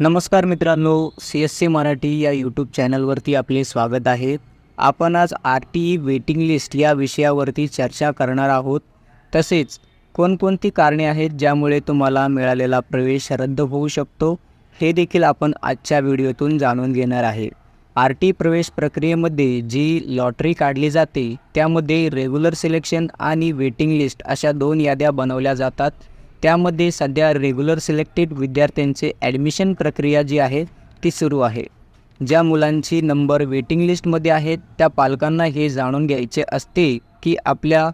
नमस्कार मित्रांनो C S C Marathi या यूट्यूब चॅनलवरती आपले स्वागत आहे. आपण आज R T E waiting list या विषयावरती चर्चा करणार आहोत. तसेच कोणकोणती कारणे आहेत ज्यामुळे तुम्हाला मिळालेला प्रवेश रद्द होऊ शकतो हे देखील आपण आजच्या व्हिडिओतून जाणून घेणार आहे. आर टी प्रवेश प्रक्रियेमध्ये जी लॉटरी काढली जाते त्यामध्ये रेग्युलर सिलेक्शन आणि वेटिंग लिस्ट अशा दोन याद्या बनवल्या जातात. त्यामध्ये सध्या रेग्युलर सिलेक्टेड विद्यार्थ्यांचे ॲडमिशन प्रक्रिया जी आहे ती सुरू आहे. ज्या मुलांची नंबर वेटिंग लिस्टमध्ये आहेत त्या पालकांना हे जाणून घ्यायचे असते की आपल्या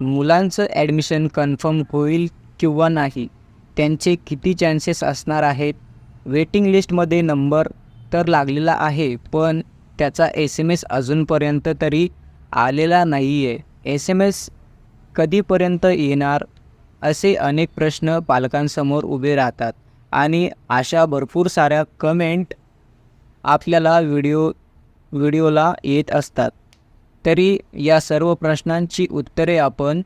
मुलांचं ॲडमिशन कन्फर्म होईल किंवा नाही त्यांचे किती चान्सेस असणार आहेत? वेटिंग लिस्टमध्ये नंबर तर लागलेला आहे पण त्याचा एस एम एस अजूनपर्यंत तरी आलेला नाही आहे एस एम एस कधीपर्यंत येणार? असे अनेक प्रश्न पालकांसमोर उभे राहतात. आणि अशा भरपूर साऱ्या कमेंट आपल्याला व्हिडिओ व्हिडिओला येत असतात. तरी या सर्व प्रश्नांची उत्तरे आपण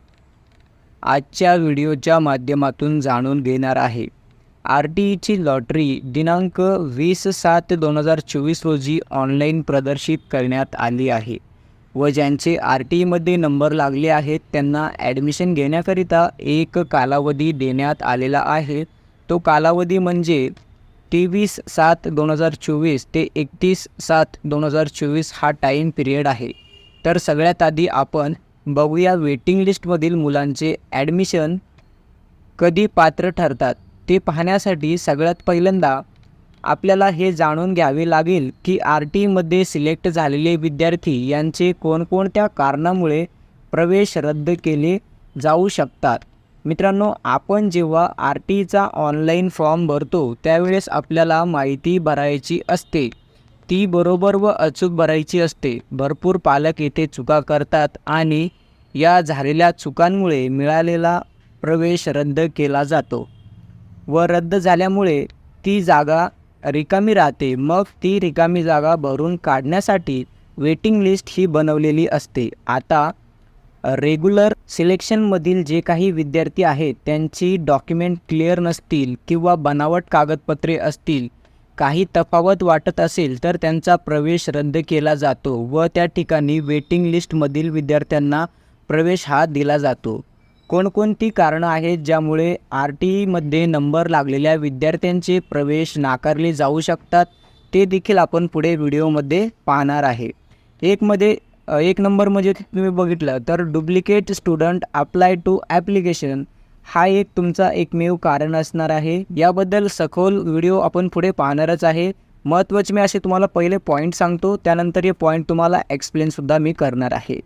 आजच्या व्हिडिओच्या माध्यमातून जाणून घेणार आहे. आर टी ईची लॉटरी दिनांक वीस सात दोन हजार चोवीस रोजी ऑनलाईन प्रदर्शित करण्यात आली आहे. व ज्यांचे आर टी ईमध्ये नंबर लागले आहेत त्यांना ॲडमिशन घेण्याकरिता एक कालावधी देण्यात आलेला आहे. तो कालावधी म्हणजे तेवीस सात दोन हजार चोवीस ते एकतीस सात दोन हजार चोवीस हा टाईम पिरियड आहे. तर सगळ्यात आधी आपण बघूया वेटिंग लिस्टमधील मुलांचे ॲडमिशन कधी पात्र ठरतात. ते पाहण्यासाठी सगळ्यात पहिल्यांदा आपल्याला हे जाणून घ्यावे लागेल की आर टीमध्ये सिलेक्ट झालेले विद्यार्थी यांचे कोणकोणत्या कारणामुळे प्रवेश रद्द केले जाऊ शकतात. मित्रांनो आपण जेव्हा आर टीचा ऑनलाईन फॉर्म भरतो त्यावेळेस आपल्याला माहिती भरायची असते. ती बरोबर व अचूक भरायची असते. भरपूर पालक येथे चुका करतात आणि या झालेल्या चुकांमुळे मिळालेला प्रवेश रद्द केला जातो व रद्द झाल्यामुळे ती जागा रिकामी राहते. मग ती रिकामी जागा भरून काढण्यासाठी वेटिंग लिस्ट ही बनवलेली असते. आता रेग्युलर सिलेक्शनमधील जे काही विद्यार्थी आहेत त्यांची डॉक्युमेंट क्लिअर नसतील किंवा बनावट कागदपत्रे असतील काही तफावत वाटत असेल तर त्यांचा प्रवेश रद्द केला जातो व त्या ठिकाणी वेटिंग लिस्टमधील विद्यार्थ्यांना प्रवेश हा दिला जातो. कोणकोणती कारणं आहेत ज्यामुळे आर टी ईमध्ये नंबर लागलेल्या विद्यार्थ्यांचे प्रवेश नाकारले जाऊ शकतात ते देखील आपण पुढे व्हिडिओमध्ये पाहणार आहे. एकमध्ये एक नंबर म्हणजे तुम्ही बघितलं तर duplicate student apply to application हा एक तुमचा एकमेव कारण असणार आहे. याबद्दल सखोल व्हिडिओ आपण पुढे पाहणारच आहे. महत्त्वाचे मी असे तुम्हाला पहिले पॉईंट सांगतो त्यानंतर हे पॉईंट तुम्हाला एक्सप्लेनसुद्धा मी करणार आहे.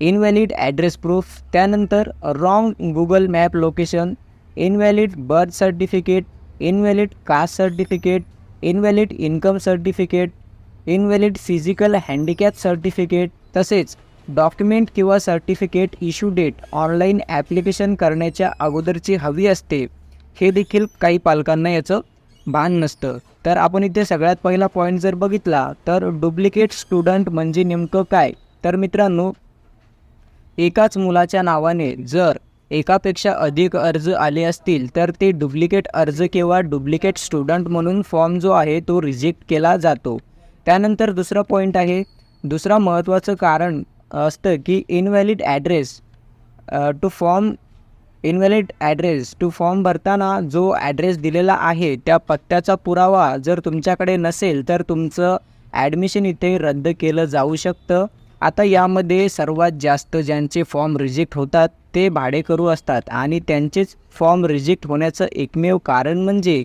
इनव्हॅलिड ॲड्रेस प्रूफ त्यानंतर wrong Google map location invalid birth certificate invalid caste certificate invalid income certificate invalid physical handicap certificate तसेच डॉक्युमेंट किंवा certificate issue date online application करण्याच्या अगोदरची हवी असते. हे देखील काही पालकांना याचं भान नसतं. तर आपण इथे सगळ्यात पहिला पॉईंट जर बघितला तर डुप्लिकेट स्टुडंट म्हणजे नेमकं काय? तर मित्रांनो एकाच मुलाच्या नावाने जर एकापेक्षा अधिक अर्ज आले असतील तर ते डुप्लिकेट अर्ज किंवा डुप्लिकेट स्टुडंट म्हणून फॉर्म जो आहे तो रिजेक्ट केला जातो. त्यानंतर दुसरा पॉईंट आहे. दुसरा महत्त्वाचं कारण असतं की invalid address to form invalid address to form भरताना जो ॲड्रेस दिलेला आहे त्या पत्त्याचा पुरावा जर तुमच्याकडे नसेल तर तुमचं ॲडमिशन इथे रद्द केलं जाऊ शकतं. आता यामध्ये सर्वात जास्त ज्यांचे फॉर्म रिजेक्ट होतात ते भाडेकरू असतात आणि त्यांचेच फॉर्म रिजेक्ट होण्याचं एकमेव कारण म्हणजे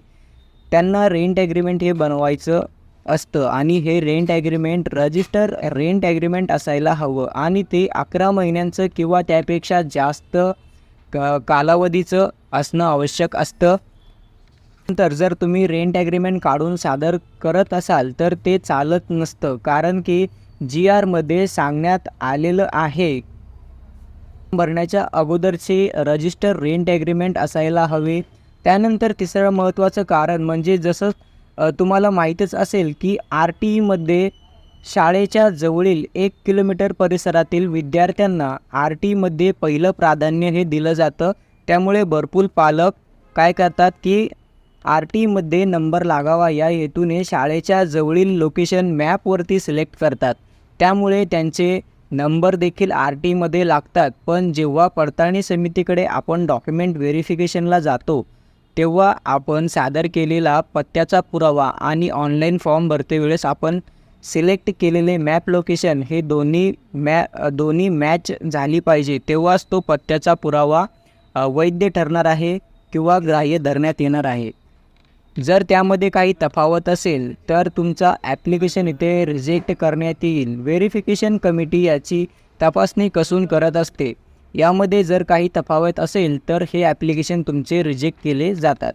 त्यांना रेंट ॲग्रीमेंट हे बनवायचं असतं आणि हे rent agreement register rent agreement असायला हवं आणि ते अकरा महिन्यांचं किंवा त्यापेक्षा जास्त क कालावधीचं असणं आवश्यक असतं. नंतर जर तुम्ही रेंट ॲग्रीमेंट काढून सादर करत असाल तर ते चालत नसतं कारण की जी आरमध्ये सांगण्यात आलेलं आहे. भरण्याच्या अगोदरचे रजिस्टर रेंट ॲग्रीमेंट असायला हवे. त्यानंतर तिसरं महत्त्वाचं कारण म्हणजे जसं तुम्हाला माहीतच असेल की आर टी ईमध्ये शाळेच्या जवळील एक किलोमीटर परिसरातील विद्यार्थ्यांना आर टी ईमध्ये पहिलं प्राधान्य हे दिलं जातं. त्यामुळे भरपूर पालक काय करतात की आर टीमध्ये नंबर लागावा या हेतूने शाळेच्या जवळील लोकेशन मॅपवरती सिलेक्ट करतात. त्यामुळे त्यांचे नंबर देखील आर टीमध्ये लागतात. पण जेव्हा पडताळणी समितीकडे आपण डॉक्युमेंट व्हेरिफिकेशनला जातो तेव्हा आपण सादर केलेला पत्त्याचा पुरावा आणि ऑनलाईन फॉर्म भरते वेळेस आपण सिलेक्ट केलेले मॅप लोकेशन हे दोन्ही मॅ दोन्ही मॅच झाली पाहिजे. तेव्हाच तो पत्त्याचा पुरावा वैध ठरणार आहे किंवा ग्राह्य धरण्यात येणार आहे. जर त्यामध्ये काही तफावत असेल तर तुमचा ॲप्लिकेशन इथे रिजेक्ट करण्यात येईल. व्हेरिफिकेशन कमिटी याची तपासणी कसून करत असते. यामध्ये जर काही तफावत असेल तर हे ॲप्लिकेशन तुमचे रिजेक्ट केले जातात.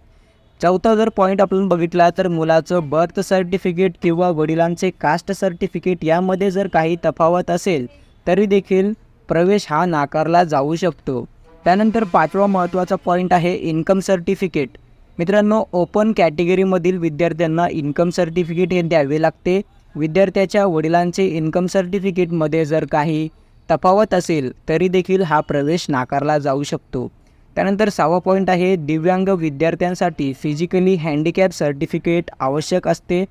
चौथा जर पॉईंट आपण बघितला तर मुलाचं बर्थ सर्टिफिकेट किंवा वडिलांचे कास्ट सर्टिफिकेट यामध्ये जर काही तफावत असेल तरी देखील प्रवेश हा नाकारला जाऊ शकतो. त्यानंतर पाचवा महत्त्वाचा पॉईंट आहे इन्कम सर्टिफिकेट. मित्रांनो ओपन कॅटेगरीमधील विद्यार्थ्यांना इन्कम सर्टिफिकेट हे द्यावे लागते. विद्यार्थ्याच्या वडिलांचे इन्कम सर्टिफिकेटमध्ये जर काही तफावत असेल तरी देखील हा प्रवेश नाकारला जाऊ शकतो. त्यानंतर सहावा पॉईंट आहे दिव्यांग विद्यार्थ्यांसाठी फिजिकली हँडिकॅप सर्टिफिकेट आवश्यक असते.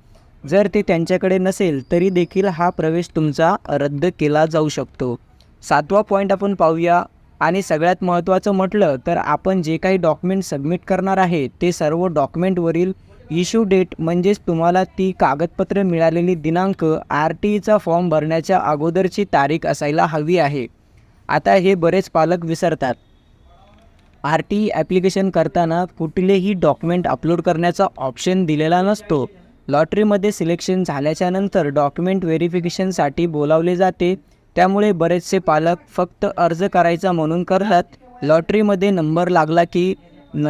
जर ते त्यांच्याकडे नसेल तरी देखील हा प्रवेश तुमचा रद्द केला जाऊ शकतो. सातवा पॉईंट आपण पाहूया. आणि सगळ्यात महत्त्वाचं म्हटलं तर आपण जे काही डॉक्युमेंट सबमिट करणार आहे ते सर्व डॉक्युमेंटवरील इश्यू डेट म्हणजेच तुम्हाला ती कागदपत्र मिळालेली दिनांक आर टी ईचा फॉर्म भरण्याच्या अगोदरची तारीख असायला हवी आहे. आता हे बरेच पालक विसरतात. आर टी ई ॲप्लिकेशन करताना कुठलेही डॉक्युमेंट अपलोड करण्याचा ऑप्शन दिलेला नसतो. लॉटरीमध्ये सिलेक्शन झाल्याच्यानंतर डॉक्युमेंट व्हेरिफिकेशनसाठी बोलावले जाते. त्यामुळे बरेचसे पालक फक्त अर्ज करायचा म्हणून करतात. लॉटरीमध्ये नंबर लागला की न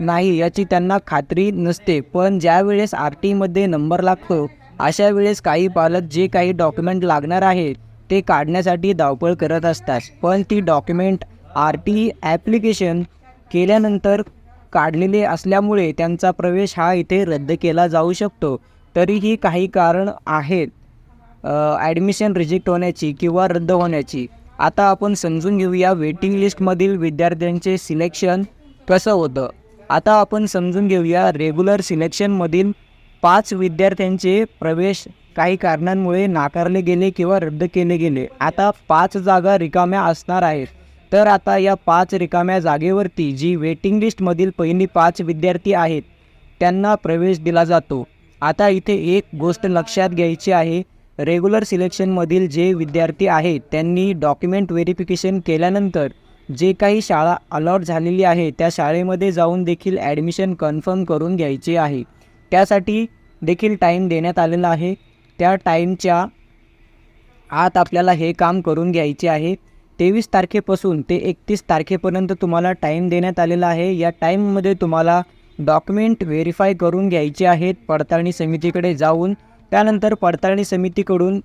नाही याची त्यांना खात्री नसते. पण ज्या वेळेस आर टीमध्ये नंबर लागतो अशा वेळेस काही पालक जे काही डॉक्युमेंट लागणार आहे ते काढण्यासाठी धावपळ करत असतात. पण ती डॉक्युमेंट आर टी ॲप्लिकेशन केल्यानंतर काढलेले असल्यामुळे त्यांचा प्रवेश हा इथे रद्द केला जाऊ शकतो. तरीही काही कारण आहेत. ॲडमिशन रिजेक्ट होण्याची किंवा रद्द होण्याची. आता आपण समजून घेऊया वेटिंग लिस्टमधील विद्यार्थ्यांचे सिलेक्शन कसं होतं. आता आपण समजून घेऊया रेग्युलर सिलेक्शनमधील पाच विद्यार्थ्यांचे प्रवेश काही कारणांमुळे नाकारले गेले किंवा रद्द केले गेले. आता पाच जागा रिकाम्या असणार आहेत. तर आता या पाच रिकाम्या जागेवरती जी वेटिंग लिस्टमधील पहिली पाच विद्यार्थी आहेत त्यांना प्रवेश दिला जातो. आता इथे एक गोष्ट लक्षात घ्यायची आहे. रेग्युलर सिलेक्शनमधील जे विद्यार्थी आहेत त्यांनी डॉक्युमेंट व्हेरिफिकेशन केल्यानंतर जे काही शाळा अलॉट झालेली आहे त्या शाळेमध्ये जाऊन देखील ॲडमिशन कन्फर्म करून घ्यायचे आहे. त्यासाठी देखील टाईम देण्यात आलेला आहे. त्या टाईमच्या आत आपल्याला हे काम करून घ्यायचे आहे. तेवीस तारखेपासून ते एकतीस तारखेपर्यंत तुम्हाला टाईम देण्यात आलेला आहे. या टाईममध्ये तुम्हाला डॉक्युमेंट व्हेरीफाय करून घ्यायचे आहेत. पडताळणी समितीकडे जाऊन त्यानंतर पडताळणी समितीकडून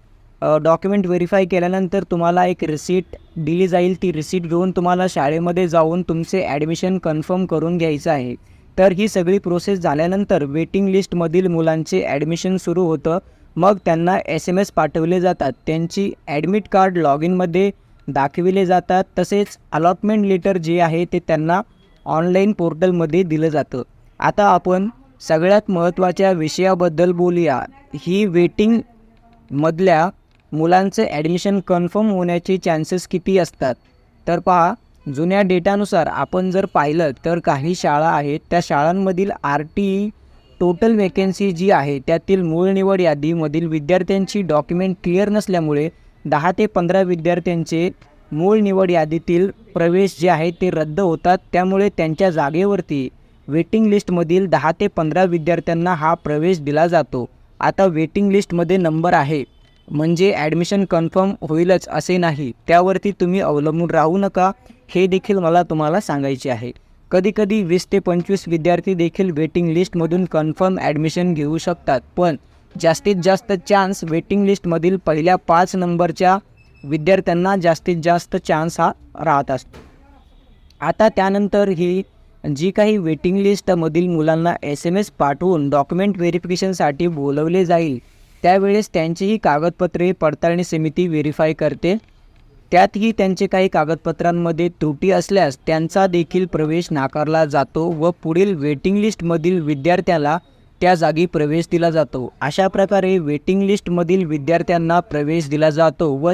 डॉक्युमेंट व्हेरीफाय केल्यानंतर तुम्हाला एक रिसीट दिली जाईल. ती रिसीट घेऊन तुम्हाला शाळेमध्ये जाऊन तुमचे ॲडमिशन कन्फर्म करून घ्यायचं आहे. तर ही सगळी प्रोसेस झाल्यानंतर वेटिंग लिस्टमधील मुलांचे ॲडमिशन सुरू होतं. मग त्यांना एस एम एस पाठवले जातात. त्यांची ॲडमिट कार्ड लॉग इनमध्ये दाखविले जातात. तसेच अलॉटमेंट लेटर जे आहे ते त्यांना ऑनलाईन पोर्टलमध्ये दिलं जातं. आता आपण सगळ्यात महत्त्वाच्या विषयाबद्दल बोलूया. ही वेटिंगमधल्या मुलांचं ॲडमिशन कन्फर्म होण्याचे चान्सेस किती असतात? तर पहा जुन्या डेटानुसार आपण जर पाहिलं तर काही शाळा आहेत त्या शाळांमधील आर टी टोटल वेकेन्सी जी आहे त्यातील मूळ निवड यादीमधील विद्यार्थ्यांची डॉक्युमेंट क्लिअर नसल्यामुळे दहा ते पंधरा विद्यार्थ्यांचे मूळ निवड यादीतील प्रवेश जे आहे ते रद्द होतात त्यामुळे त्यांच्या जागेवरती वेटिंग लिस्टमधील दहा ते पंधरा विद्यार्थ्यांना हा प्रवेश दिला जातो. आता वेटिंग लिस्टमध्ये नंबर आहे. म्हणजे ॲडमिशन कन्फर्म होईलच असे नाही. त्यावरती तुम्ही अवलंबून राहू नका. हे देखील मला तुम्हाला सांगायचे आहे. कधीकधी वीस ते पंचवीस विद्यार्थी देखील वेटिंग लिस्टमधून कन्फर्म ॲडमिशन घेऊ शकतात. पण जास्तीत जास्त चान्स वेटिंग लिस्टमधील पहिल्या पाच नंबरच्या विद्यार्थ्यांना जास्तीत जास्त चान्स हा राहत असतो. आता त्यानंतर ही जी काही वेटिंग लिस्टमधील मुलांना एस एम एस पाठवून डॉक्युमेंट व्हेरिफिकेशनसाठी बोलवले जाईल त्यावेळेस त्यांचीही कागदपत्रे पडताळणी समिती व्हेरीफाय करते. त्यातही त्यांचे काही कागदपत्रांमध्ये त्रुटी असल्यास त्यांचा देखील प्रवेश नाकारला जातो व पुढील वेटिंग लिस्टमधील विद्यार्थ्याला त्या जागी प्रवेश दिला जातो. अशा प्रकारे वेटिंग लिस्टमधील विद्यार्थ्यांना प्रवेश दिला जातो व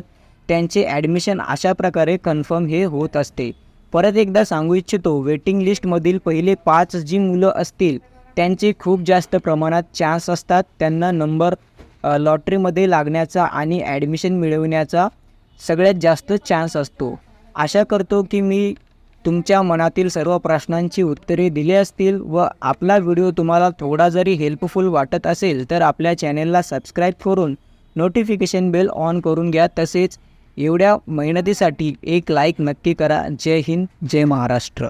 त्यांचे ॲडमिशन अशा प्रकारे कन्फर्म हे होत असते. परत एकदा सांगू इच्छितो वेटिंग लिस्टमधील पहिले पाच जी मुलं असतील त्यांचे खूप जास्त प्रमाणात चान्स असतात. त्यांना नंबर लॉटरीमध्ये लागण्याचा आणि ॲडमिशन मिळवण्याचा सगळ्यात जास्त चान्स असतो. आशा करतो की मी तुमच्या मनातील सर्व प्रश्नांची उत्तरे दिली असतील व आपला व्हिडिओ तुम्हाला थोडा जरी हेल्पफुल वाटत असेल तर आपल्या चॅनेलला सबस्क्राईब करून नोटिफिकेशन बेल ऑन करून घ्या. तसेच एवढ्या मेहनतीसाठी एक लाईक नक्की करा. जय हिंद जय महाराष्ट्र.